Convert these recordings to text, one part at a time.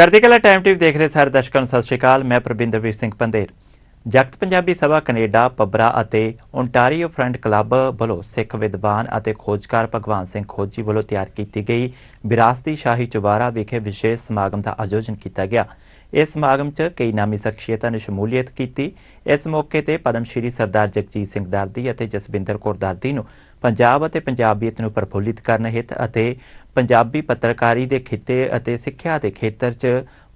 ਚੜ੍ਹਦੀ Kala time TV ਦੇਖ ਰਹੇ ਸਾਰੇ ਦਰਸ਼ਕਾਂ ਨੂੰ ਸਤਿ ਸ਼੍ਰੀ ਅਕਾਲ, ਮੈਂ ਪ੍ਰਬਿੰਦਰਵੀਰ ਸਿੰਘ ਪੰਦੇਰ ਜਗਤ ਪੰਜਾਬੀ ਸਭਾ ਕੈਨੇਡਾ, ਪਬਰਾ ਅਤੇ ਓਨਟਾਰੀਓ ਫਰੰਟ ਕਲੱਬ ਵੱਲੋਂ ਸਿੱਖ ਵਿਦਵਾਨ ਅਤੇ ਖੋਜਕਾਰ ਭਗਵਾਨ ਸਿੰਘ ਖੋਜੀ ਵੱਲੋਂ ਤਿਆਰ ਕੀਤੀ ਗਈ ਵਿਰਾਸਤੀ ਸ਼ਾਹੀ ਚੁਬਾਰਾ ਵਿਖੇ ਵਿਸ਼ੇਸ਼ ਸਮਾਗਮ ਦਾ ਆਯੋਜਨ ਕੀਤਾ ਗਿਆ। ਇਸ ਸਮਾਗਮ 'ਚ ਕਈ ਨਾਮੀ ਸ਼ਖਸੀਅਤਾਂ ਨੇ ਸ਼ਮੂਲੀਅਤ ਕੀਤੀ। ਇਸ ਮੌਕੇ ਤੇ ਪਦਮ ਸ਼੍ਰੀ ਸਰਦਾਰ ਜਗਜੀਤ ਸਿੰਘ ਦਰਦੀ ਅਤੇ ਜਸਵਿੰਦਰ ਕੌਰ ਦਰਦੀ ਨੂੰ ਪੰਜਾਬ ਅਤੇ ਪੰਜਾਬੀਅਤ ਨੂੰ ਪ੍ਰਫੁੱਲਿਤ ਕਰਨ ਹਿੱਤ ਅਤੇ ਪੰਜਾਬੀ ਪੱਤਰਕਾਰੀ ਦੇ ਖਿੱਤੇ ਅਤੇ ਸਿੱਖਿਆ ਦੇ ਖੇਤਰ 'ਚ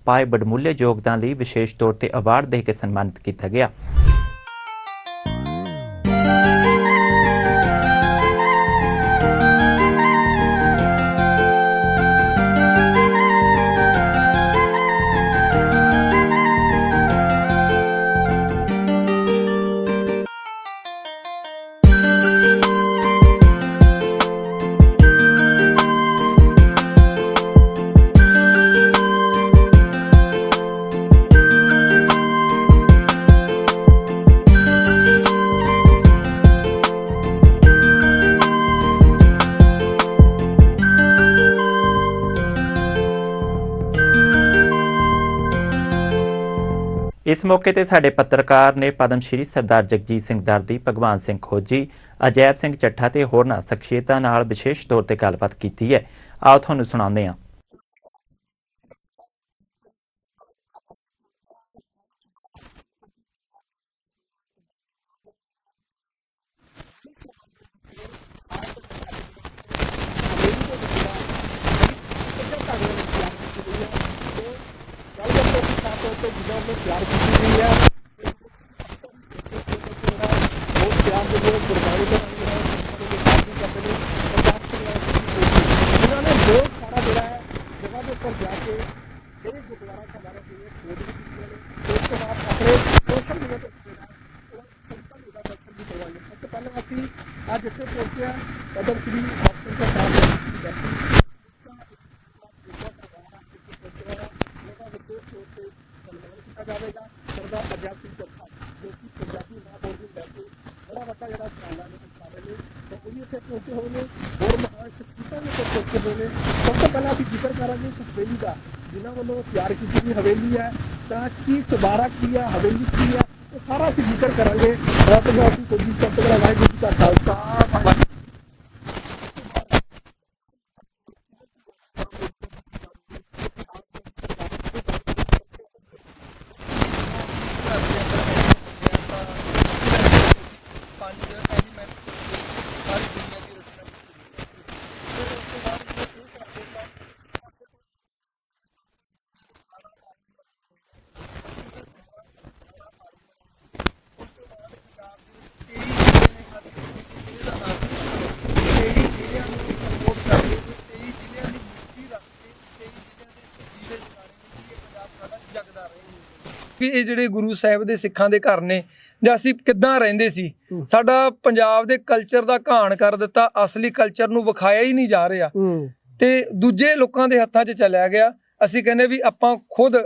ਪਾਏ ਬੜਮੁੱਲੇ ਯੋਗਦਾਨ ਲਈ ਵਿਸ਼ੇਸ਼ ਤੌਰ ਤੇ ਅਵਾਰਡ ਦੇ ਕੇ ਸਨਮਾਨਿਤ ਕੀਤਾ ਗਿਆ। ਇਸ ਮੌਕੇ ਤੇ ਸਾਡੇ ਪੱਤਰਕਾਰ ਨੇ ਪਦਮ ਸ਼੍ਰੀ ਸਰਦਾਰ ਜਗਜੀਤ ਸਿੰਘ ਦਰਦੀ ਭਗਵਾਨ ਸਿੰਘ ਖੋਜੀ, ਅਜੈਬ ਸਿੰਘ ਚੱਠਾ ਤੇ ਹੋਰਨਾਂ ਸ਼ਖਸੀਅਤਾਂ ਨਾਲ ਵਿਸ਼ੇਸ਼ ਤੌਰ ਤੇ ਗੱਲਬਾਤ ਕੀਤੀ ਹੈ। ਆਓ ਤੁਹਾਨੂੰ ਸੁਣਾਉਂਦੇ ਹਾਂ। दौर में प्यार की हुई है। बहुत प्यार के लिए कुर्बानी कराई है। कंपनी बहुत सारा जोड़ा है, जगह के ऊपर जाके एक गुजारा हमारे के लिए उसके बाद अपने सोशल मीडिया पर पहले अभी आज इतने पहुँचे हैं पदम श्री ਨੇ ਤੇ ਉਹ ਵੀ ਇੱਥੇ ਪਹੁੰਚੇ ਹੋਏ ਨੇ ਹੋਰ ਮਹਾਨ ਸ਼ਖਸੀਅਤਾਂ ਵੀ ਇੱਥੇ ਪਹੁੰਚੇ ਹੋਏ ਨੇ ਸਭ ਤੋਂ ਪਹਿਲਾਂ ਅਸੀਂ ਜ਼ਿਕਰ ਕਰਾਂਗੇ ਇਸ ਹਵੇਲੀ ਦਾ ਜਿਨ੍ਹਾਂ ਵੱਲੋਂ ਤਿਆਰ ਕੀਤੀ ਗਈ ਹਵੇਲੀ ਹੈ ਤਾਂ ਕੀ ਚੁਬਾਰਾ ਕੀ ਹੈ ਹਵੇਲੀ ਕੀ ਹੈ ਇਹ ਸਾਰਾ ਅਸੀਂ ਜ਼ਿਕਰ ਕਰਾਂਗੇ ਬਹੁਤ ਬਹੁਤ ਕੋਈ ਸ਼ਬਦ ਕਰਾ ਵਾਹਿਗੁਰੂ ਜੀ ਕਾ ਖਾਲਸਾ ਵਾਹਿਗੁਰੂ ਪੰਜ ਐਲੀਮੈਂਟ ਸਾਰੀ ਦੁਨੀਆ ਵੀ ਇਹ ਜਿਹੜੇ ਗੁਰੂ ਸਾਹਿਬ ਦੇ ਸਿੱਖਾਂ ਦੇ ਘਰ ਨੇ ਜਾਂ ਅਸੀਂ ਕਿੱਦਾਂ ਰਹਿੰਦੇ ਸੀ ਸਾਡਾ ਪੰਜਾਬ ਦੇ ਕਲਚਰ ਦਾ ਘਾਣ ਕਰ ਦਿੱਤਾ ਅਸਲੀ ਕਲਚਰ ਨੂੰ ਵਿਖਾਇਆ ਹੀ ਨਹੀਂ ਜਾ ਰਿਹਾ। ਤੇ ਦੂਜੇ ਲੋਕਾਂ ਦੇ ਹੱਥਾਂ 'ਚ ਚਲਿਆ ਗਿਆ। ਅਸੀਂ ਕਹਿੰਦੇ ਵੀ ਆਪਾਂ ਖੁਦ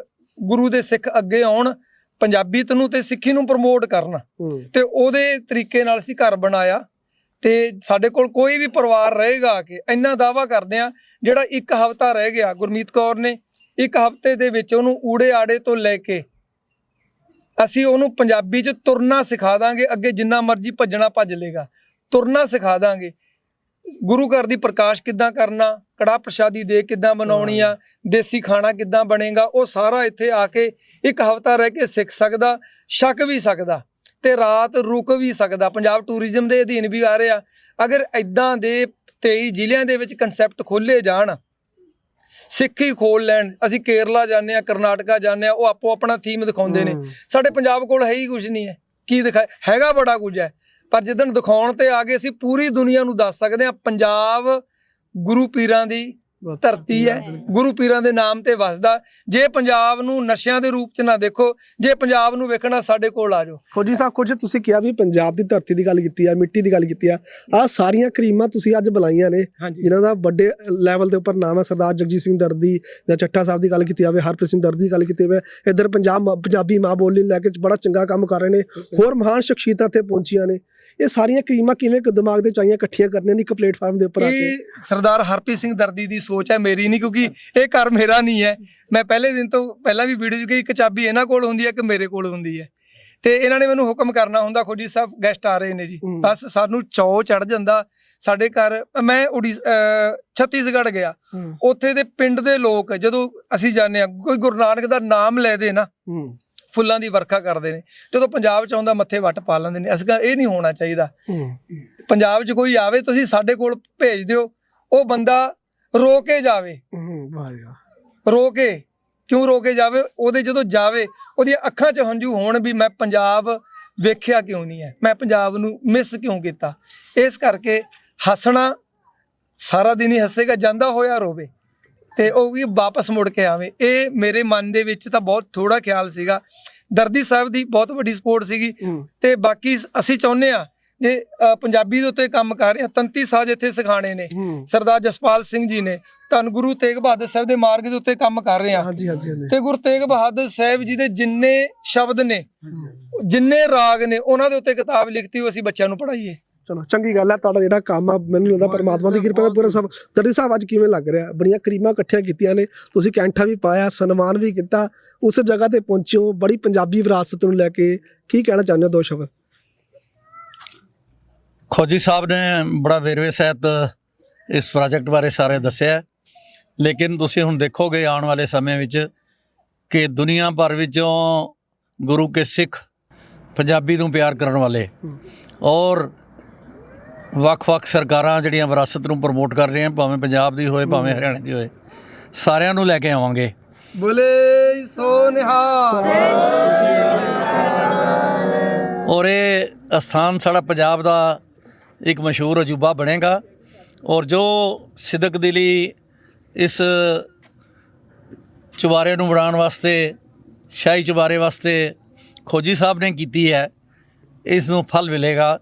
ਗੁਰੂ ਦੇ ਸਿੱਖ ਅੱਗੇ ਆਉਣ ਪੰਜਾਬੀਤ ਨੂੰ ਤੇ ਸਿੱਖੀ ਨੂੰ ਪ੍ਰਮੋਟ ਕਰਨ। ਤੇ ਉਹਦੇ ਤਰੀਕੇ ਨਾਲ ਅਸੀਂ ਘਰ ਬਣਾਇਆ। ਤੇ ਸਾਡੇ ਕੋਲ ਕੋਈ ਵੀ ਪਰਿਵਾਰ ਰਹੇਗਾ ਕਿ ਇੰਨਾ ਦਾਵਾ ਕਰਦੇ ਆ ਜਿਹੜਾ ਇੱਕ ਹਫਤਾ ਰਹਿ ਗਿਆ ਗੁਰਮੀਤ ਕੌਰ ਨੇ ਇੱਕ ਹਫ਼ਤੇ ਦੇ ਵਿੱਚ ਉਹਨੂੰ ਊੜੇ ਆੜੇ ਤੋਂ ਲੈ ਕੇ ਅਸੀਂ ਉਹਨੂੰ ਪੰਜਾਬੀ 'ਚ ਤੁਰਨਾ ਸਿਖਾ ਦਾਂਗੇ ਅੱਗੇ ਜਿੰਨਾ ਮਰਜ਼ੀ ਭੱਜਣਾ ਭੱਜ ਲੇਗਾ। ਤੁਰਨਾ ਸਿਖਾ ਦਾਂਗੇ। ਗੁਰੂ ਘਰ ਦੀ ਪ੍ਰਕਾਸ਼ ਕਿੱਦਾਂ ਕਰਨਾ ਕੜਾ ਪ੍ਰਸ਼ਾਦੀ ਦੇ ਕਿੱਦਾਂ ਬਣਾਉਣੀ ਆ ਦੇਸੀ ਖਾਣਾ ਕਿੱਦਾਂ ਬਣੇਗਾ ਉਹ ਸਾਰਾ ਇੱਥੇ ਆ ਕੇ ਇੱਕ ਹਫਤਾ ਰਹਿ ਕੇ ਸਿੱਖ ਸਕਦਾ ਛਕ ਵੀ ਸਕਦਾ ਤੇ ਰਾਤ ਰੁਕ ਵੀ ਸਕਦਾ। ਪੰਜਾਬ ਟੂਰਿਜ਼ਮ ਦੇ ਅਧੀਨ ਵੀ ਆ ਰਿਹਾ। ਅਗਰ ਐਦਾਂ ਦੇ 23 ਜ਼ਿਲ੍ਹਿਆਂ ਦੇ ਵਿੱਚ ਕਨਸੈਪਟ ਖੋਲੇ ਜਾਣ ਸਿੱਖੀ ਖੋਲ ਲੈਣ। ਅਸੀਂ ਕੇਰਲਾ ਜਾਂਦੇ ਆ ਕਰਨਾਟਕਾ ਜਾਂਦੇ ਆ ਉਹ ਆਪੋ ਆਪਣਾ ਥੀਮ ਦਿਖਾਉਂਦੇ ਨੇ। ਹੂੰ। ਸਾਡੇ ਪੰਜਾਬ ਕੋਲ ਹੈ ਹੀ ਕੁਝ ਨਹੀਂ ਹੈ। ਕੀ ਦਿਖਾ ਹੈਗਾ ਬੜਾ ਕੁਝ ਹੈ। ਪਰ ਜਿੱਦਣ ਦਿਖਾਉਣ ਤੇ ਆ ਗਏ ਅਸੀਂ ਪੂਰੀ ਦੁਨੀਆ ਨੂੰ ਦੱਸ ਸਕਦੇ ਹਾਂ। ਪੰਜਾਬ ਗੁਰੂ ਪੀਰਾਂ ਦੀ ਧਰਤੀ ਹੈ। ਗੁਰੂ ਪੀਰਾਂ ਦੇ ਨਾਮ ਤੇ ਵਸਦਾ। ਜੇ ਪੰਜਾਬ ਨੂੰ ਨਸ਼ਿਆਂ ਦੇ ਰੂਪ ਚ ਨਾ ਦੇਖੋ ਜੇ ਪੰਜਾਬ ਨੂੰ ਵੇਖਣਾ ਸਾਡੇ ਕੋਲ ਆ ਜਾਓ। ਫੌਜੀ ਸਾਹਿਬ ਕੁਝ ਤੁਸੀਂ ਕਿਹਾ ਵੀ ਪੰਜਾਬ ਦੀ ਧਰਤੀ ਦੀ ਗੱਲ ਕੀਤੀ ਆ ਮਿੱਟੀ ਦੀ ਗੱਲ ਕੀਤੀ ਆ। ਆ ਸਾਰੀਆਂ ਕਰੀਮਾਂ ਤੁਸੀਂ ਅੱਜ ਬੁਲਾਈਆਂ ਨੇ। ਜਿਨ੍ਹਾਂ ਦਾ ਵੱਡੇ ਲੈਵਲ ਦੇ ਉੱਪਰ ਨਾਮ ਹੈ ਸਰਦਾਰ ਜਗਜੀਤ ਸਿੰਘ ਦਰਦੀ ਜਾਂ ਚੱਠਾ ਸਾਹਿਬ ਦੀ ਗੱਲ ਕੀਤੀ ਜਾਵੇ ਹਰਪ੍ਰੀਤ ਸਿੰਘ ਦਰਦੀ ਦੀ ਗੱਲ ਕੀਤੀ ਜਾਵੇ। ਇੱਧਰ ਪੰਜਾਬ ਪੰਜਾਬੀ ਮਾਂ ਬੋਲੀ ਨੂੰ ਲੈ ਕੇ ਬੜਾ ਚੰਗਾ ਕੰਮ ਕਰ ਰਹੇ ਨੇ। ਹੋਰ ਮਹਾਨ ਸ਼ਖਸੀਅਤਾਂ ਇੱਥੇ ਪਹੁੰਚੀਆਂ ਨੇ। ਇਹ ਸਾਰੀਆਂ ਕਰੀਮਾਂ ਕਿਵੇਂ ਦਿਮਾਗ ਦੇ ਚਾਈਆਂ ਇਕੱਠੀਆਂ ਕਰਨੀਆਂ ਨੇ ਇੱਕ ਪਲੇਟਫਾਰਮ ਦੇ ਉੱਪਰ ਆ ਕੇ? ਇਹ ਸਰਦਾਰ ਹਰਪ੍ਰੀਤ ਸਿੰਘ ਦਰਦੀ ਦੀ ਸੋਚ ਹੈ ਮੇਰੀ ਨਹੀਂ ਕਿਉਂਕਿ ਇਹ ਘਰ ਮੇਰਾ ਨਹੀਂ ਹੈ। ਮੈਂ ਪਹਿਲੇ ਦਿਨ ਤੋਂ ਪਹਿਲਾਂ ਵੀ ਵੀਡੀਓ 'ਚ ਕਹੀ ਇੱਕ ਚਾਬੀ ਇਹਨਾਂ ਕੋਲ ਹੁੰਦੀ ਹੈ ਕਿ ਮੇਰੇ ਕੋਲ ਹੁੰਦੀ ਹੈ। ਤੇ ਇਹਨਾਂ ਨੇ ਮੈਨੂੰ ਹੁਕਮ ਕਰਨਾ ਹੁੰਦਾ ਖੁਦ ਜੀ ਸਾਹਿਬ ਗੈਸਟ ਆ ਰਹੇ ਨੇ ਜੀ। ਬਸ ਸਾਨੂੰ ਚੌ ਚੜ ਜਾਂਦਾ। ਸਾਡੇ ਘਰ ਮੈਂ ਉੜੀ ਛੱਤੀਸਗੜ੍ਹ ਗਿਆ। ਉੱਥੇ ਦੇ ਪਿੰਡ ਦੇ ਲੋਕ ਜਦੋਂ ਅਸੀਂ ਜਾਂਦੇ ਆ ਕੋਈ ਗੁਰੂ ਨਾਨਕ ਦਾ ਨਾਮ ਲੈ ਦੇ ਨਾ ਫੁੱਲਾਂ ਦੀ ਵਰਖਾ ਕਰਦੇ ਨੇ। ਜਦੋਂ ਪੰਜਾਬ ਚ ਆਉਂਦਾ ਮੱਥੇ ਵੱਟ ਪਾ ਲੈਂਦੇ ਨੇ। ਅਸੀਂ ਕਿਹਾ ਇਹ ਨਹੀਂ ਹੋਣਾ ਚਾਹੀਦਾ। ਪੰਜਾਬ 'ਚ ਕੋਈ ਆਵੇ ਤੁਸੀਂ ਸਾਡੇ ਕੋਲ ਭੇਜ ਦਿਓ। ਉਹ ਬੰਦਾ ਰੋ ਕੇ ਜਾਵੇ। ਹੂੰ ਵਾਹ ਜੀ ਵਾਹ। ਰੋ ਕੇ। ਕਿਉਂ ਰੋ ਕੇ ਜਾਵੇ? ਉਹਦੇ ਜਦੋਂ ਜਾਵੇ ਉਹਦੀਆਂ ਅੱਖਾਂ 'ਚ ਹੰਝੂ ਹੋਣ ਵੀ ਮੈਂ ਪੰਜਾਬ ਵੇਖਿਆ ਕਿਉਂ ਨਹੀਂ ਹੈ? ਮੈਂ ਪੰਜਾਬ ਨੂੰ ਮਿਸ ਕਿਉਂ ਕੀਤਾ? ਇਸ ਕਰਕੇ ਹੱਸਣਾ ਸਾਰਾ ਦਿਨ ਹੀ ਹੱਸੇਗਾ ਜਾਂਦਾ ਹੋਇਆ ਰੋਵੇ ਤੇ ਉਹ ਵੀ ਵਾਪਸ ਮੁੜ ਕੇ ਆਵੇ। ਇਹ ਮੇਰੇ ਮਨ ਦੇ ਵਿੱਚ ਤਾਂ ਬਹੁਤ ਥੋੜਾ ਖਿਆਲ ਸੀਗਾ। ਦਰਦੀ ਸਾਹਿਬ ਦੀ ਬਹੁਤ ਵੱਡੀ ਸਪੋਰਟ ਸੀਗੀ ਤੇ ਬਾਕੀ ਅਸੀਂ ਚਾਹੁੰਦੇ ਆ ਜੇ ਪੰਜਾਬੀ ਦੇ ਉੱਤੇ ਕੰਮ ਕਰ ਰਹੇ ਆ। ਤੰਤੀ ਸਾਜ ਇੱਥੇ ਸਿਖਾਣੇ ਨੇ। ਸਰਦਾਰ ਜਸਪਾਲ ਸਿੰਘ ਜੀ ਨੇ। ਧੰਨ ਗੁਰੂ ਤੇਗ ਬਹਾਦਰ ਸਾਹਿਬ ਦੇ ਮਾਰਗ ਦੇ ਉੱਤੇ ਕੰਮ ਕਰ ਰਹੇ ਆ। ਹਾਂਜੀ ਹਾਂਜੀ ਹਾਂਜੀ। ਤੇ ਗੁਰੂ ਤੇਗ ਬਹਾਦਰ ਸਾਹਿਬ ਜੀ ਦੇ ਜਿੰਨੇ ਸ਼ਬਦ ਨੇ ਜਿੰਨੇ ਰਾਗ ਨੇ ਉਹਨਾਂ ਦੇ ਉੱਤੇ ਕਿਤਾਬ ਲਿਖਤੀ ਹੋਈ ਅਸੀਂ ਬੱਚਿਆਂ ਨੂੰ ਪੜ੍ਹਾਈਏ। ਚਲੋ ਚੰਗੀ ਗੱਲ ਹੈ ਤੁਹਾਡਾ ਜਿਹੜਾ ਕੰਮ ਆ ਮੈਨੂੰ ਲੱਗਦਾ ਪਰਮਾਤਮਾ ਦੀ ਕਿਰਪਾ ਨਾਲ ਪੂਰਾ ਸਭ ਦਰਦੀ ਸਾਹਿਬ ਅੱਜ ਕਿਵੇਂ ਲੱਗ ਰਿਹਾ? ਬੜੀਆਂ ਕਰੀਮਾਂ ਇਕੱਠੀਆਂ ਕੀਤੀਆਂ ਨੇ ਤੁਸੀਂ ਕੈਂਠਾ ਵੀ ਪਾਇਆ ਸਨਮਾਨ ਵੀ ਕੀਤਾ ਉਸ ਜਗ੍ਹਾ ਤੇ ਪਹੁੰਚਿਓ ਬੜੀ ਪੰਜਾਬੀ ਵਿਰਾਸਤ ਨੂੰ ਲੈ ਕੇ ਕੀ ਕਹਿਣਾ ਚਾਹੁੰਦੇ ਹੋ ਦੋ ਸ਼ਬਦ? ਖੋਜੀ ਸਾਹਿਬ ਨੇ ਬੜਾ ਵੇਰਵੇ ਸਹਿਤ ਇਸ ਪ੍ਰੋਜੈਕਟ ਬਾਰੇ ਸਾਰੇ ਦੱਸਿਆ। ਲੇਕਿਨ ਤੁਸੀਂ ਹੁਣ ਦੇਖੋਗੇ ਆਉਣ ਵਾਲੇ ਸਮੇਂ ਵਿੱਚ ਕਿ ਦੁਨੀਆ ਭਰ ਵਿੱਚੋਂ ਗੁਰੂ ਕੇ ਸਿੱਖ ਪੰਜਾਬੀ ਨੂੰ ਪਿਆਰ ਕਰਨ ਵਾਲੇ। ਔਰ ਵੱਖ-ਵੱਖ ਸਰਕਾਰਾਂ ਜਿਹੜੀਆਂ ਵਿਰਾਸਤ ਨੂੰ ਪ੍ਰਮੋਟ ਕਰ ਰਹੀਆਂ ਭਾਵੇਂ ਪੰਜਾਬ ਦੀ ਹੋਏ ਭਾਵੇਂ ਹਰਿਆਣੇ ਦੀ ਹੋਏ ਸਾਰਿਆਂ ਨੂੰ ਲੈ ਕੇ ਆਵਾਂਗੇ ਬੋਲੇ ਸੋ ਨਿਹਾਲ ਔਰ ਇਹ ਅਸਥਾਨ ਸਾਡਾ ਪੰਜਾਬ ਦਾ ਇੱਕ ਮਸ਼ਹੂਰ ਅਜੂਬਾ ਬਣੇਗਾ ਔਰ ਜੋ ਸਿਦਕ ਦਿਲੀ ਇਸ ਚੁਬਾਰੇ ਨੂੰ ਬਣਾਉਣ ਵਾਸਤੇ, ਸ਼ਾਹੀ ਚੁਬਾਰੇ ਵਾਸਤੇ ਖੋਜੀ ਸਾਹਿਬ ਨੇ ਕੀਤੀ ਹੈ, ਇਸ ਨੂੰ ਫਲ ਮਿਲੇਗਾ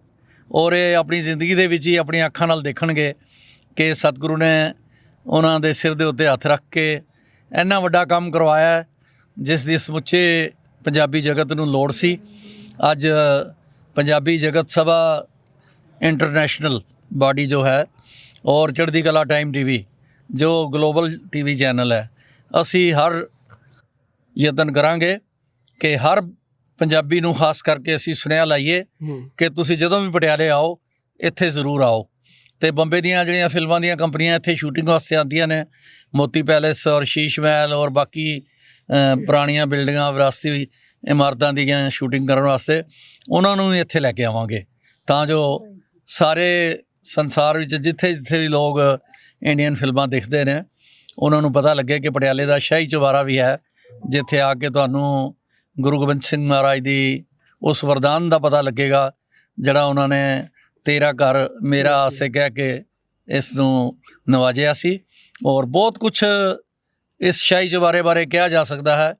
ਔਰ ਇਹ ਆਪਣੀ ਜ਼ਿੰਦਗੀ ਦੇ ਵਿੱਚ ਹੀ ਆਪਣੀਆਂ ਅੱਖਾਂ ਨਾਲ ਦੇਖਣਗੇ ਕਿ ਸਤਿਗੁਰੂ ਨੇ ਉਹਨਾਂ ਦੇ ਸਿਰ ਦੇ ਉੱਤੇ ਹੱਥ ਰੱਖ ਕੇ ਇੰਨਾ ਵੱਡਾ ਕੰਮ ਕਰਵਾਇਆ ਜਿਸ ਦੀ ਸਮੁੱਚੇ ਪੰਜਾਬੀ ਜਗਤ ਨੂੰ ਲੋੜ ਸੀ। ਅੱਜ ਪੰਜਾਬੀ ਜਗਤ ਸਭਾ ਇੰਟਰਨੈਸ਼ਨਲ ਬਾਡੀ ਜੋ ਹੈ ਔਰ ਚੜ੍ਹਦੀ ਕਲਾ ਟਾਈਮ ਟੀਵੀ ਜੋ ਗਲੋਬਲ ਟੀਵੀ ਚੈਨਲ ਹੈ ਅਸੀਂ ਹਰ ਯਤਨ ਕਰਾਂਗੇ ਕਿ ਹਰ ਪੰਜਾਬੀ ਨੂੰ ਖਾਸ ਕਰਕੇ ਅਸੀਂ ਸੁਨੇਹਾ ਲਾਈਏ ਕਿ ਤੁਸੀਂ ਜਦੋਂ ਵੀ ਪਟਿਆਲੇ ਆਓ ਇੱਥੇ ਜ਼ਰੂਰ ਆਓ। ਤੇ ਬੰਬੇ ਦੀਆਂ ਜਿਹੜੀਆਂ ਫਿਲਮਾਂ ਦੀਆਂ ਕੰਪਨੀਆਂ ਇੱਥੇ ਸ਼ੂਟਿੰਗ ਵਾਸਤੇ ਆਉਂਦੀਆਂ ਨੇ ਮੋਤੀ ਪੈਲੇਸ ਔਰ ਸ਼ੀਸ਼ ਮਹਿਲ ਔਰ ਬਾਕੀ ਪੁਰਾਣੀਆਂ ਬਿਲਡਿੰਗਾਂ ਵਿਰਾਸਤੀ ਇਮਾਰਤਾਂ ਦੀਆਂ ਸ਼ੂਟਿੰਗ ਕਰਨ ਵਾਸਤੇ ਉਹਨਾਂ ਨੂੰ ਵੀ ਇੱਥੇ ਲੈ ਕੇ ਆਵਾਂਗੇ। ਤਾਂ ਜੋ ਸਾਰੇ ਸੰਸਾਰ ਵਿੱਚ ਜਿੱਥੇ ਜਿੱਥੇ ਵੀ ਲੋਕ ਇੰਡੀਅਨ ਫਿਲਮਾਂ ਦੇਖਦੇ ਨੇ ਉਹਨਾਂ ਨੂੰ ਪਤਾ ਲੱਗੇ ਕਿ ਪਟਿਆਲੇ ਦਾ ਸ਼ਾਹੀ ਚੁਬਾਰਾ ਵੀ ਹੈ ਜਿੱਥੇ ਆ ਕੇ ਤੁਹਾਨੂੰ ਗੁਰੂ ਗੋਬਿੰਦ ਸਿੰਘ ਮਹਾਰਾਜ ਦੀ ਉਸ ਵਰਦਾਨ ਦਾ ਪਤਾ ਲੱਗੇਗਾ ਜਿਹੜਾ ਉਹਨਾਂ ਨੇ ਤੇਰਾ ਘਰ ਮੇਰਾ ਆਸੇ ਕਹਿ ਕੇ ਇਸ ਨੂੰ ਨਵਾਜਿਆ ਸੀ। ਔਰ ਬਹੁਤ ਕੁਝ ਇਸ ਸ਼ਾਹੀ ਚੁਬਾਰੇ ਬਾਰੇ ਕਿਹਾ ਜਾ ਸਕਦਾ ਹੈ।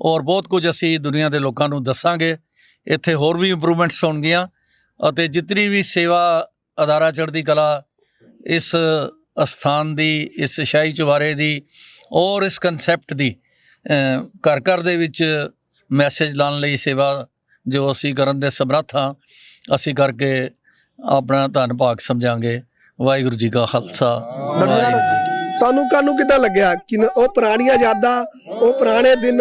ਔਰ ਬਹੁਤ ਕੁਝ ਅਸੀਂ ਦੁਨੀਆ ਦੇ ਲੋਕਾਂ ਨੂੰ ਦੱਸਾਂਗੇ। ਇੱਥੇ ਹੋਰ ਵੀ ਇੰਪਰੂਵਮੈਂਟਸ ਹੋਣਗੀਆਂ। ਅਤੇ ਜਿਤਨੀ ਵੀ ਸੇਵਾ ਅਦਾਰਾ ਚੜ੍ਹਦੀ ਕਲਾ ਇਸ ਅਸਥਾਨ ਦੀ, ਇਸ ਸ਼ਾਹੀ ਚੁਬਾਰੇ ਦੀ ਔਰ ਇਸ ਕਨਸੈਪਟ ਦੀ ਘਰ ਘਰ ਦੇ ਵਿੱਚ ਮੈਸੇਜ ਲਾਉਣ ਲਈ ਸੇਵਾ ਜੋ ਅਸੀਂ ਕਰਨ ਦੇ ਸਮਰੱਥ ਹਾਂ, ਅਸੀਂ ਕਰਕੇ ਆਪਣਾ ਧੰਨ ਭਾਗ ਸਮਝਾਂਗੇ। ਵਾਹਿਗੁਰੂ ਜੀ ਕਾ ਖਾਲਸਾ, ਵਾਹਿਗੁਰੂ ਜੀ ਕੀ ਤੁਹਾਨੂੰ ਕਾਨੂੰ ਕਿੱਦਾਂ ਲੱਗਿਆ? ਕਿ ਉਹ ਪੁਰਾਣੀਆਂ ਯਾਦਾਂ, ਉਹ ਪੁਰਾਣੇ ਦਿਨ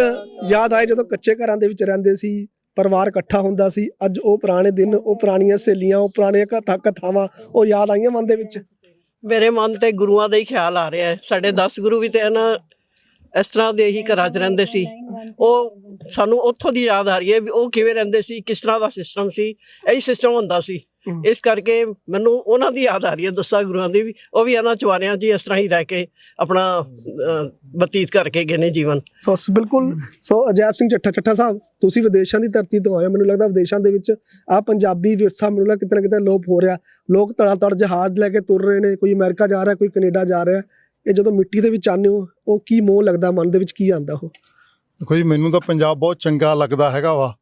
ਯਾਦ ਆਏ ਜਦੋਂ ਕੱਚੇ ਘਰਾਂ ਦੇ ਵਿੱਚ ਰਹਿੰਦੇ ਸੀ? ਪਰਿਵਾਰ ਇਕੱਠਾ ਹੁੰਦਾ ਸੀ, ਅੱਜ ਉਹ ਪੁਰਾਣੇ ਦਿਨ, ਉਹ ਪੁਰਾਣੀਆਂ ਸਹੇਲੀਆਂ, ਉਹ ਪੁਰਾਣੀਆਂ ਕਥਾ ਕਥਾਵਾਂ, ਉਹ ਯਾਦ ਆਈਆਂ ਮਨ ਦੇ ਵਿੱਚ? ਮੇਰੇ ਮਨ ਤੇ ਗੁਰੂਆਂ ਦਾ ਹੀ ਖਿਆਲ ਆ ਰਿਹਾ ਹੈ। ਸਾਡੇ 10 ਗੁਰੂ ਵੀ ਤੇ ਇਹਨਾਂ ਇਸ ਤਰ੍ਹਾਂ ਦੇ ਹੀ ਘਰਾਂ 'ਚ ਰਹਿੰਦੇ ਸੀ। ਉਹ ਸਾਨੂੰ ਉੱਥੋਂ ਦੀ ਯਾਦ ਆ ਰਹੀ ਹੈ ਵੀ ਉਹ ਕਿਵੇਂ ਰਹਿੰਦੇ ਸੀ, ਕਿਸ ਤਰ੍ਹਾਂ ਦਾ ਸਿਸਟਮ ਸੀ, ਇਹੀ ਸਿਸਟਮ ਹੁੰਦਾ ਸੀ। ਇਸ ਕਰਕੇ ਮੈਨੂੰ ਉਹਨਾਂ ਦੀ ਯਾਦ ਆ ਰਹੀ ਹੈ ਦਸਾਂ ਗੁਰੂਆਂ ਦੀ ਵੀ ਉਹ ਵੀ ਇਹਨਾਂ ਚਵਾਰਿਆਂ 'ਚ ਇਸ ਤਰ੍ਹਾਂ ਹੀ ਰਹਿ ਕੇ ਆਪਣਾ ਬਤੀਤ ਕਰਕੇ ਗਏ ਨੇ ਜੀਵਨ। ਸੋ ਬਿਲਕੁਲ। ਸੋ ਅਜੈਬ ਸਿੰਘ ਚੱਠਾ ਚੱਠਾ ਸਾਹਿਬ ਤੁਸੀਂ ਵਿਦੇਸ਼ਾਂ ਦੀ ਧਰਤੀ ਤੋਂ ਆਏ ਹੋ। ਮੈਨੂੰ ਲੱਗਦਾ ਵਿਦੇਸ਼ਾਂ ਦੇ ਵਿੱਚ ਆ ਪੰਜਾਬੀ ਵਿਰਸਾ ਮੈਨੂੰ ਲੱਗਦਾ ਕਿਤੇ ਨਾ ਕਿਤੇ ਲੋਪ ਹੋ ਰਿਹਾ। ਲੋਕ ਤੜਾ ਤੜ ਜਹਾਜ਼ ਲੈ ਕੇ ਤੁਰ ਰਹੇ ਨੇ। ਕੋਈ ਅਮਰੀਕਾ ਜਾ ਰਿਹਾ ਕੋਈ ਕੈਨੇਡਾ ਜਾ ਰਿਹਾ। ਇਹ ਜਦੋਂ ਮਿੱਟੀ ਦੇ ਵਿੱਚ ਆਉਂਦੇ ਹੋ ਉਹ ਕੀ ਮੋਹ ਲੱਗਦਾ? ਮਨ ਦੇ ਵਿੱਚ ਕੀ ਆਉਂਦਾ ਉਹ? ਦੇਖੋ ਜੀ ਮੈਨੂੰ ਤਾਂ ਪੰਜਾਬ ਬਹੁਤ ਚੰਗਾ ਲੱਗਦਾ ਹੈਗਾ ਵਾ।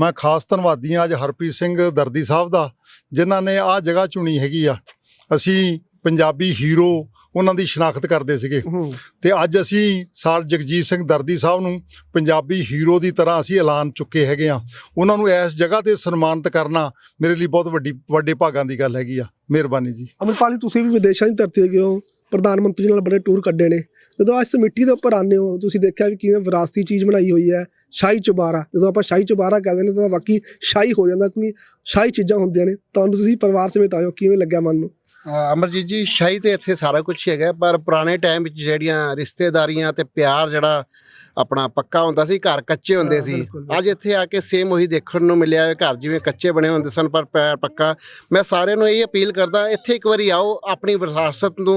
ਮੈਂ ਖਾਸ ਧੰਨਵਾਦੀ ਹਾਂ ਅੱਜ ਹਰਪ੍ਰੀਤ ਸਿੰਘ ਦਰਦੀ ਸਾਹਿਬ ਦਾ ਜਿਨ੍ਹਾਂ ਨੇ ਆਹ ਜਗ੍ਹਾ ਚੁਣੀ ਹੈਗੀ ਆ। ਅਸੀਂ ਪੰਜਾਬੀ ਹੀਰੋ ਉਹਨਾਂ ਦੀ ਸ਼ਨਾਖਤ ਕਰਦੇ ਸੀਗੇ। ਤੇ ਅੱਜ ਅਸੀਂ ਸਰ ਜਗਜੀਤ ਸਿੰਘ ਦਰਦੀ ਸਾਹਿਬ ਨੂੰ ਪੰਜਾਬੀ ਹੀਰੋ ਦੀ ਤਰ੍ਹਾਂ ਅਸੀਂ ਐਲਾਨ ਚੁੱਕੇ ਹੈਗੇ ਆ। ਉਹਨਾਂ ਨੂੰ ਇਸ ਜਗ੍ਹਾ ਤੇ ਸਨਮਾਨਿਤ ਕਰਨਾ ਮੇਰੇ ਲਈ ਬਹੁਤ ਵੱਡੀ ਵੱਡੇ ਭਾਗਾਂ ਦੀ ਗੱਲ ਹੈਗੀ ਆ। ਮਿਹਰਬਾਨੀ ਜੀ। ਅਮਰਪਾਲ ਜੀ ਤੁਸੀਂ ਵੀ ਵਿਦੇਸ਼ਾਂ ਦੀ ਧਰਤੀ ਤੇ ਗਏ ਹੋ। ਪ੍ਰਧਾਨ ਮੰਤਰੀ ਨਾਲ ਬੜੇ ਟੂਰ ਕੱਢੇ ਨੇ। ਜਦੋਂ ਇਸ ਮਿੱਟੀ ਦੇ ਉੱਪਰ ਆਉਂਦੇ ਹੋ, ਤੁਸੀਂ ਦੇਖਿਆ ਵੀ ਕਿਵੇਂ ਵਿਰਾਸਤੀ ਚੀਜ਼ ਬਣਾਈ ਹੋਈ ਹੈ, ਸ਼ਾਹੀ ਚੁਬਾਰਾ। ਜਦੋਂ ਆਪਾਂ ਸ਼ਾਹੀ ਚੁਬਾਰਾ ਕਹਿੰਦੇ ਨੇ, ਤਾਂ ਵਾਕਈ ਸ਼ਾਹੀ ਹੋ ਜਾਂਦਾ ਕਿਉਂਕਿ ਸ਼ਾਹੀ ਚੀਜ਼ਾਂ ਹੁੰਦੀਆਂ ਨੇ। ਤੁਹਾਨੂੰ ਤੁਸੀਂ ਪਰਿਵਾਰ ਸਮੇਤ ਆਇਓ, ਕਿਵੇਂ ਲੱਗਿਆ ਮਨ ਨੂੰ? ਅਮਰਜੀਤ ਜੀ ਸ਼ਾਹੀ ਤੇ ਇੱਥੇ ਸਾਰਾ ਕੁਝ ਹੈਗਾ ਪਰ ਪੁਰਾਣੇ ਟਾਈਮ ਵਿੱਚ ਜਿਹੜੀਆਂ ਰਿਸ਼ਤੇਦਾਰੀਆਂ ਤੇ ਪਿਆਰ ਜਿਹੜਾ ਆਪਣਾ ਪੱਕਾ ਹੁੰਦਾ ਸੀ ਘਰ ਕੱਚੇ ਹੁੰਦੇ ਸੀ। ਅੱਜ ਇੱਥੇ ਆ ਕੇ ਸੇਮ ਉਹੀ ਦੇਖਣ ਨੂੰ ਮਿਲਿਆ ਹੈ ਘਰ ਜਿਵੇਂ ਕੱਚੇ ਬਣੇ ਹੁੰਦੇ ਸਨ ਪਰ ਪਿਆਰ ਪੱਕਾ। ਮੈਂ ਸਾਰਿਆਂ ਨੂੰ ਇਹ ਅਪੀਲ ਕਰਦਾ ਇੱਥੇ ਇੱਕ ਵਾਰੀ ਆਓ ਆਪਣੀ ਵਿਰਾਸਤ ਨੂੰ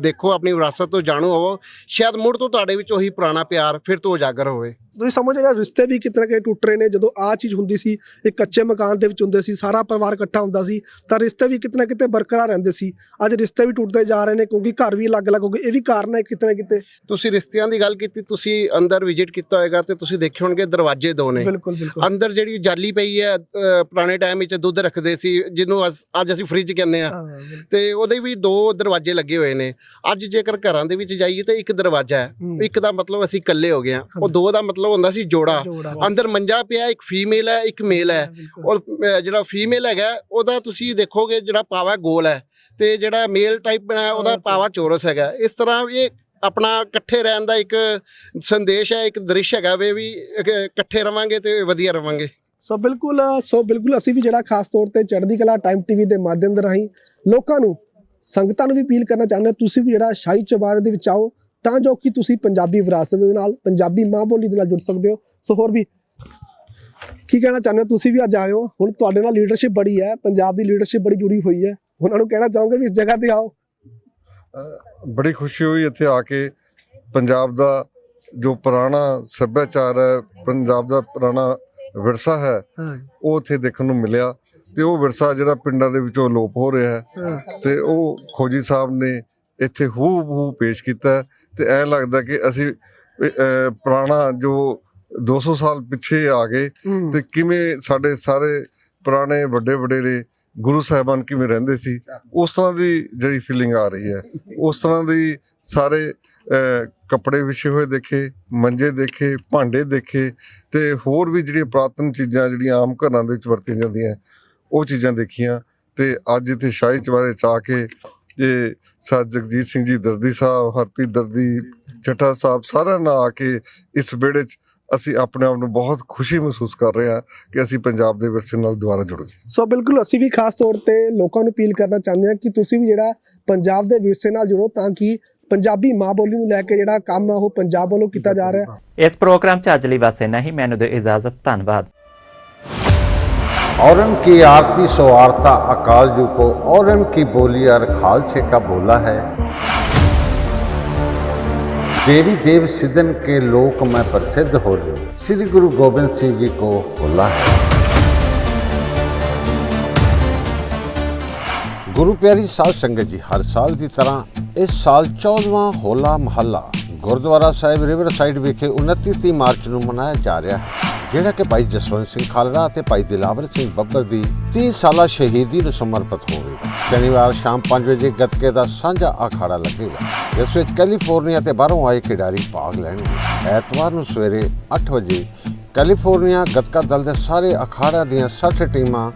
ਦੇਖੋ ਆਪਣੀ ਵਿਰਾਸਤ ਤੋਂ ਜਾਣੂ ਹੋਵੋ। ਸ਼ਾਇਦ ਮੁੜ ਤੋਂ ਤੁਹਾਡੇ ਵਿੱਚ ਉਹੀ ਪੁਰਾਣਾ ਪਿਆਰ ਫਿਰ ਤੋਂ ਉਜਾਗਰ ਹੋਵੇ। ਤੁਸੀਂ ਸਮਝ ਰਹੇ ਰਿਸ਼ਤੇ ਵੀ ਕਿਤੇ ਨਾ ਕਿਤੇ ਟੁੱਟ ਰਹੇ ਨੇ ਜਦੋਂ ਆ ਚੀਜ਼ ਹੁੰਦੀ ਸੀ ਇੱਕ ਕੱਚੇ ਮਕਾਨ ਦੇ ਵਿੱਚ ਹੁੰਦੇ ਸੀ ਸਾਰਾ ਪਰਿਵਾਰ ਇਕੱਠਾ ਹੁੰਦਾ ਸੀ ਤਾਂ ਰਿਸ਼ਤੇ ਵੀ ਕਿਤੇ ਨਾ ਕਿਤੇ ਬਰਕਰਾਰ ਰਹਿੰਦੇ ਸੀ। ਅੱਜ ਰਿਸ਼ਤੇ ਵੀ ਟੁੱਟਦੇ ਜਾ ਰਹੇ ਨੇ ਕਿਉਂਕਿ ਘਰ ਵੀ ਅਲੱਗ-ਅਲੱਗ ਹੋ ਗਏ। ਇਹ ਵੀ ਕਾਰਨ ਹੈ ਕਿਤੇ ਨਾ ਕਿਤੇ। ਤੁਸੀਂ ਰਿਸ਼ਤਿਆਂ ਦੀ ਗੱਲ ਕੀਤੀ ਤੁਸੀਂ ਅੰਦਰ ਵਿਜ਼ਿਟ ਕੀਤਾ ਹੋਵੇਗਾ ਤੇ ਤੁਸੀਂ ਦੇਖੇ ਹੋਣਗੇ ਦਰਵਾਜ਼ੇ ਦੋ ਨੇ। ਬਿਲਕੁਲ ਬਿਲਕੁਲ। ਅੰਦਰ ਜਿਹੜੀ ਜਾਲੀ ਪਈ ਹੈ ਪੁਰਾਣੇ ਟਾਈਮ ਵਿੱਚ ਦੁੱਧ ਰੱਖਦੇ ਸੀ ਜਿਹਨੂੰ ਅੱਜ ਅਸੀਂ ਫ੍ਰਿਜ ਕਹਿੰਦੇ ਆ। ਤੇ ਉਹਦੇ ਵੀ ਦੋ ਦਰਵਾਜ਼ੇ ਲੱਗੇ ਹੋਏ ਨੇ। ਅੱਜ ਜੇਕਰ ਘਰਾਂ ਦੇ ਵਿੱਚ ਜਾਈਏ ਤਾਂ ਇੱਕ ਦਰਵਾਜ਼ਾ ਹੈ। ਇੱਕ ਦਾ ਮਤਲਬ ਅਸੀਂ ਇਕੱਲੇ ਹੋ ਗਏ ਆ ਉਹ ਦੋ ਦਾ ਮਤਲਬ ਹੁੰਦਾ ਸੀ ਜੋੜਾ। ਅੰਦਰ ਮੰਜਾ ਪਿਆ ਇੱਕ ਫੀਮੇਲ ਹੈ ਇੱਕ ਮੇਲ ਹੈ। ਔਰ ਜਿਹੜਾ ਫੀਮੇਲ ਹੈਗਾ ਉਹਦਾ ਤੁਸੀਂ ਦੇਖੋਗੇ ਜਿਹੜਾ ਪਾਵਾ ਗੋਲ ਹੈ। ਤੇ ਜਿਹੜਾ ਮੇਲ ਟਾਈਪ ਬਣਾਇਆ ਉਹਦਾ। ਪਾਵਾ ਚੌਰਸ ਹੈਗਾ। ਇਸ ਤਰ੍ਹਾਂ ਇਹ ਆਪਣਾ ਇਕੱਠੇ ਰਹਿਣ ਦਾ ਇੱਕ ਸੰਦੇਸ਼ ਹੈ ਇੱਕ ਦ੍ਰਿਸ਼ ਹੈਗਾ ਵੇ ਵੀ ਇਕ- ਇਕੱਠੇ ਰਵਾਂਗੇ ਤੇ ਵਧੀਆ ਰਵਾਂਗੇ। ਸੋ ਬਿਲਕੁਲ ਸੋ ਬਿਲਕੁਲ ਅਸੀਂ ਵੀ ਜਿਹੜਾ ਖਾਸ ਤੌਰ ਤੇ ਚੜ੍ਹਦੀ ਕਲਾ ਟਾਈਮ ਟੀਵੀ ਦੇ ਮਾਧਿਅਮ ਦੇ ਰਾਹੀਂ ਲੋਕਾਂ ਨੂੰ ਸੰਗਤਾਂ ਨੂੰ ਵੀ ਅਪੀਲ ਕਰਨਾ ਚਾਹੁੰਦੇ ਤੁਸੀਂ ਵੀ ਜਿਹੜਾ ਸ਼ਾਹੀ ਚੁਬਾਰੇ ਦੇ ਵਿੱਚ ਆਓ ਤਾਂ ਜੋ ਕਿ ਤੁਸੀਂ ਪੰਜਾਬੀ ਵਿਰਾਸਤ ਦੇ ਨਾਲ ਪੰਜਾਬੀ ਮਾਂ ਬੋਲੀ ਦੇ ਨਾਲ ਜੁੜ ਸਕਦੇ ਹੋ। ਸੋ ਹੋਰ ਵੀ ਕੀ ਕਹਿਣਾ ਚਾਹੁੰਦੇ ਹੋ? ਤੁਸੀਂ ਵੀ ਅੱਜ ਆਏ ਹੋ ਹੁਣ ਤੁਹਾਡੇ ਨਾਲ ਲੀਡਰਸ਼ਿਪ ਬੜੀ ਹੈ ਪੰਜਾਬ ਦੀ ਲੀਡਰਸ਼ਿਪ ਬੜੀ ਜੁੜੀ ਹੋਈ ਹੈ। ਉਹਨਾਂ ਨੂੰ ਕਹਿਣਾ ਚਾਹੋਗੇ ਵੀ ਇਸ ਜਗ੍ਹਾ ਤੇ ਆਓ? ਬੜੀ ਖੁਸ਼ੀ ਹੋਈ ਇੱਥੇ ਆ ਕੇ। ਪੰਜਾਬ ਦਾ ਜੋ ਪੁਰਾਣਾ ਸੱਭਿਆਚਾਰ ਹੈ ਪੰਜਾਬ ਦਾ ਪੁਰਾਣਾ ਵਿਰਸਾ ਹੈ ਉਹ ਇੱਥੇ ਦੇਖਣ ਨੂੰ ਮਿਲਿਆ। ਤੇ ਉਹ ਵਿਰਸਾ ਜਿਹੜਾ ਪਿੰਡਾਂ ਦੇ ਵਿੱਚੋਂ ਲੋਪ ਹੋ ਰਿਹਾ ਹੈ। ਤੇ ਉਹ ਖੋਜੀ ਸਾਹਿਬ ਨੇ ਇੱਥੇ ਹੂ ਹੂ ਪੇਸ਼ ਕੀਤਾ ਤੇ ਐ ਲੱਗਦਾ ਕਿ ਅਸੀਂ ਪੁਰਾਣਾ ਜੋ 200 ਸਾਲ ਪਿੱਛੇ ਆ ਗਏ। ਤੇ ਕਿਵੇਂ ਸਾਡੇ ਸਾਰੇ ਪੁਰਾਣੇ ਵੱਡੇ ਵੱਡੇ ਦੇ ਗੁਰੂ ਸਾਹਿਬਾਨ ਕਿਵੇਂ ਰਹਿੰਦੇ ਸੀ, ਉਸ ਤਰ੍ਹਾਂ ਦੀ ਜਿਹੜੀ ਫੀਲਿੰਗ ਆ ਰਹੀ ਹੈ। ਉਸ ਤਰ੍ਹਾਂ ਦੀ ਸਾਰੇ ਕੱਪੜੇ ਵਿਛੇ ਹੋਏ ਦੇਖੇ, ਮੰਜੇ ਦੇਖੇ, ਭਾਂਡੇ ਦੇਖੇ ਤੇ ਹੋਰ ਵੀ ਜਿਹੜੀਆਂ ਪ੍ਰਾਤਨ ਚੀਜ਼ਾਂ ਜਿਹੜੀਆਂ ਆਮ ਘਰਾਂ ਦੇ ਵਿੱਚ ਵਰਤੀਆਂ ਜਾਂਦੀਆਂ, ਉਹ ਚੀਜ਼ਾਂ ਦੇਖੀਆਂ ਤੇ ਅੱਜ ਇੱਥੇ ਸ਼ਾਹੀ ਚਵਾਰੇ ਚ ਆ ਕੇ ਇਹ ਸਾ ਜਗਜੀਤ ਸਿੰਘ ਜੀ, ਦਰਦੀ ਸਾਹਿਬ, ਹਰਪ੍ਰੀਤ ਦਰਦੀ ਚੱਠਾ ਸਾਹਿਬ, ਸਾਰਿਆਂ ਨਾਲ ਆ ਕੇ ਇਸ ਵਿਹੜੇ 'ਚ ਅਸੀਂ ਆਪਣੇ ਆਪ ਨੂੰ ਬਹੁਤ ਖੁਸ਼ੀ ਮਹਿਸੂਸ ਕਰ ਰਹੇ ਹਾਂ ਕਿ ਅਸੀਂ ਪੰਜਾਬ ਦੇ ਵਿਰਸੇ ਨਾਲ ਦੁਬਾਰਾ ਜੁੜ ਗਏ ਸੋ ਬਿਲਕੁਲ ਅਸੀਂ ਵੀ ਖਾਸ ਤੌਰ ਤੇ ਲੋਕਾਂ ਨੂੰ ਅਪੀਲ ਕਰਨਾ ਚਾਹੁੰਦੇ ਹਾਂ ਕਿ ਤੁਸੀਂ ਵੀ ਜਿਹੜਾ ਪੰਜਾਬ ਦੇ ਵਿਰਸੇ ਨਾਲ ਜੁੜੋ ਤਾਂ ਕਿ ਪੰਜਾਬੀ ਮਾਂ ਬੋਲੀ ਨੂੰ ਲੈ ਕੇ ਜਿਹੜਾ ਕੰਮ ਹੈ ਉਹ ਪੰਜਾਬ ਵੱਲੋਂ ਕੀਤਾ ਜਾ ਰਿਹਾ ਹੈ ਇਸ ਪ੍ਰੋਗਰਾਮ 'ਚ ਅੱਜ ਲਈ ਬਸ ਇੰਨਾ ਹੀ ਮੈਨੂੰ ਦਿਓ ਇਜਾਜ਼ਤ ਧੰਨਵਾਦ और की आरती सो आरता अकाल जू को और की बोली और खालसे का बोला है देवी देव सिदन के लोक में प्रसिद्ध हो श्री गुरु गोबिंद सिंह जी को होला है ਗੁਰੂ ਪਿਆਰੀ ਸਾਧ ਸੰਗਤ ਜੀ ਹਰ ਸਾਲ ਦੀ ਤਰ੍ਹਾਂ ਇਸ ਸਾਲ 14ਵਾਂ ਹੋਲਾ ਮਹੱਲਾ ਗੁਰਦੁਆਰਾ ਸਾਹਿਬ ਰਿਵਰ ਸਾਈਡ ਵਿਖੇ 29 ਤੀਹ ਮਾਰਚ ਨੂੰ ਮਨਾਇਆ ਜਾ ਰਿਹਾ ਹੈ ਜਿਹੜਾ ਕਿ ਭਾਈ ਜਸਵੰਤ ਸਿੰਘ ਖਾਲੜਾ ਅਤੇ ਭਾਈ ਦਿਲਾਵਰ ਸਿੰਘ ਬੱਬਰ ਦੀ 30 ਸਾਲਾ ਸ਼ਹੀਦੀ ਨੂੰ ਸਮਰਪਿਤ ਹੋਵੇਗਾ ਸ਼ਨੀਵਾਰ ਸ਼ਾਮ 5 ਵਜੇ ਗੱਤਕੇ ਦਾ ਸਾਂਝਾ ਅਖਾੜਾ ਲੱਗੇਗਾ। ਜਿਸ ਵਿੱਚ ਕੈਲੀਫੋਰਨੀਆ ਤੇ ਬਾਹਰੋਂ ਆਏ ਖਿਡਾਰੀ ਭਾਗ ਲੈਣਗੇ। ਐਤਵਾਰ ਨੂੰ ਸਵੇਰੇ 8 ਵਜੇ ਕੈਲੀਫੋਰਨੀਆ ਗੱਤਕਾ ਦਲ ਦੇ ਸਾਰੇ ਅਖਾੜਿਆਂ ਦੀਆਂ 60 ਟੀਮਾਂ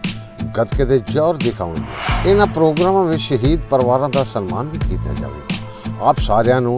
ਗੱਤਕੇ ਦੇ ਜ਼ੋਰ ਦਿਖਾਉਣਗੇ ਇਹਨਾਂ ਪ੍ਰੋਗਰਾਮਾਂ ਵਿੱਚ ਸ਼ਹੀਦ ਪਰਿਵਾਰਾਂ ਦਾ ਸਨਮਾਨ ਵੀ ਕੀਤਾ ਜਾਵੇਗਾ। ਆਪ ਸਾਰਿਆਂ ਨੂੰ